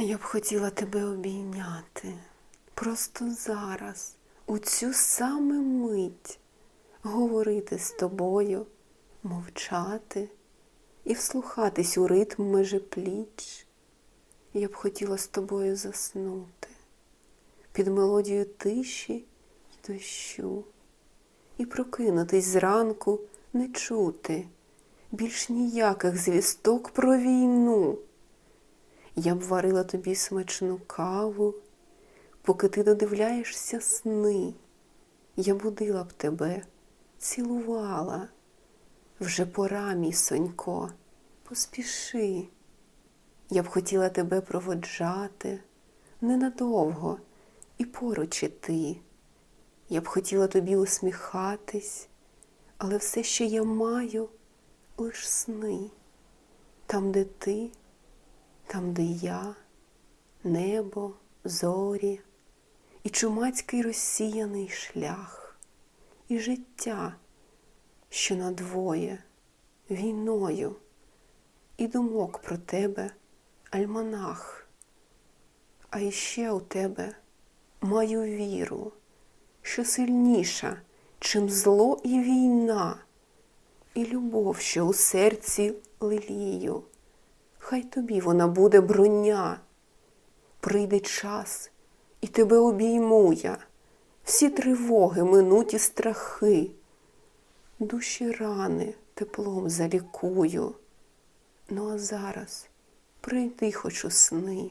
Я б хотіла тебе обійняти просто зараз, у цю саме мить, говорити з тобою, мовчати і вслухатись у ритм межепліч. Я б хотіла з тобою заснути під мелодію тиші й дощу, і прокинутись зранку не чути більш ніяких звісток про війну. Я б варила тобі смачну каву, поки ти додивляєшся сни. Я будила б тебе, цілувала. Вже пора, мій сонько, поспіши. Я б хотіла тебе проводжати ненадовго і поруч іти. Я б хотіла тобі усміхатись, але все, що я маю, лиш сни. Там, де ти, там, де я, небо, зорі, і чумацький розсіяний шлях, і життя, що надвоє, війною, і думок про тебе, альманах. А іще у тебе маю віру, що сильніша, чим зло і війна, і любов, що у серці лелію. Хай тобі вона буде броня. Прийде час, і тебе обійму я, всі тривоги, минуті страхи, душі рани теплом залікую. Ну а зараз прийди хоч у сни.